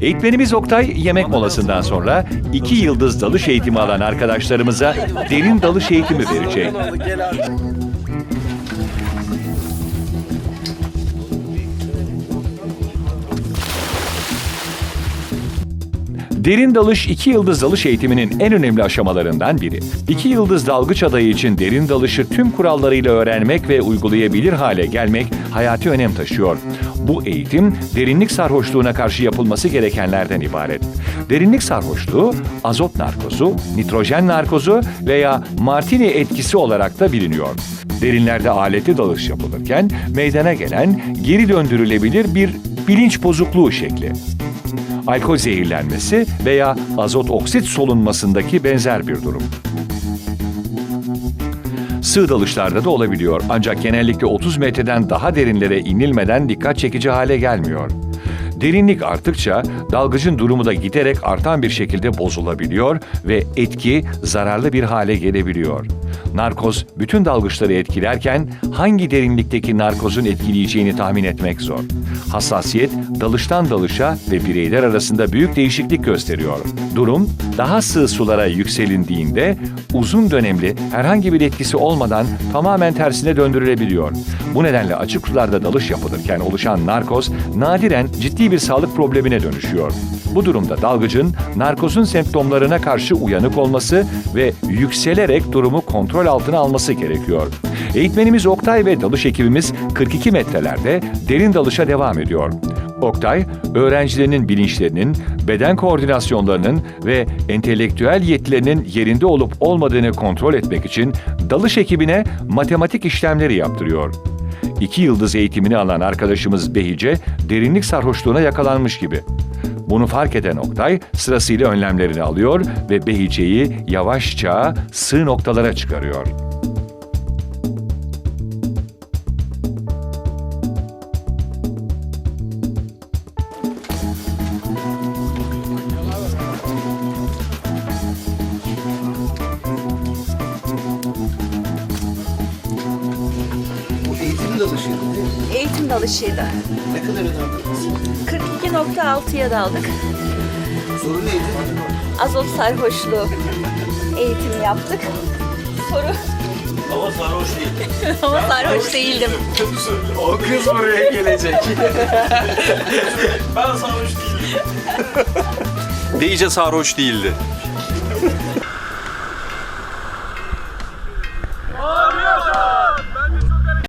Eğitmenimiz Oktay yemek molasından sonra iki yıldız dalış eğitimi alan arkadaşlarımıza derin dalış eğitimi verecek. Derin dalış iki yıldız dalış eğitiminin en önemli aşamalarından biri. İki yıldız dalgıç adayı için derin dalışı tüm kurallarıyla öğrenmek ve uygulayabilir hale gelmek hayati önem taşıyor. Bu eğitim derinlik sarhoşluğuna karşı yapılması gerekenlerden ibaret. Derinlik sarhoşluğu azot narkozu, nitrojen narkozu veya martini etkisi olarak da biliniyor. Derinlerde aletli dalış yapılırken meydana gelen geri döndürülebilir bir bilinç bozukluğu şekli alkol zehirlenmesi veya azot oksit solunmasındaki benzer bir durum. Sığ dalışlarda da olabiliyor ancak genellikle 30 metreden daha derinlere inilmeden dikkat çekici hale gelmiyor. Derinlik arttıkça dalgıcın durumu da giderek artan bir şekilde bozulabiliyor ve etki zararlı bir hale gelebiliyor. Narkoz bütün dalgıçları etkilerken hangi derinlikteki narkozun etkileyeceğini tahmin etmek zor. Hassasiyet dalıştan dalışa ve bireyler arasında büyük değişiklik gösteriyor. Durum daha sığ sulara yükselindiğinde uzun dönemli herhangi bir etkisi olmadan tamamen tersine döndürülebiliyor. Bu nedenle açık sularda dalış yapılırken oluşan narkoz nadiren ciddi bir sağlık problemine dönüşüyor. Bu durumda dalgıcın narkozun semptomlarına karşı uyanık olması ve yükselerek durumu kontrol altına alması gerekiyor. Eğitmenimiz Oktay ve dalış ekibimiz 42 metrelerde derin dalışa devam ediyor. Oktay, öğrencilerinin bilinçlerinin, beden koordinasyonlarının ve entelektüel yetilerinin yerinde olup olmadığını kontrol etmek için dalış ekibine matematik işlemleri yaptırıyor. İki yıldız eğitimini alan arkadaşımız Behice, derinlik sarhoşluğuna yakalanmış gibi. Bunu fark eden Oktay sırasıyla önlemlerini alıyor ve Behice'yi yavaşça sığ noktalara çıkarıyor. Dalışıydı? Eğitim dalışıydı. Ne kadar önemli? 42.6'ya daldık. Soru neydi? Azot sarhoşluğu eğitimi yaptık. Soru Ama sarhoş değil. ama sarhoş değildim. O kız buraya gelecek. Ben sarhoş değilim. Deyince sarhoş değildi.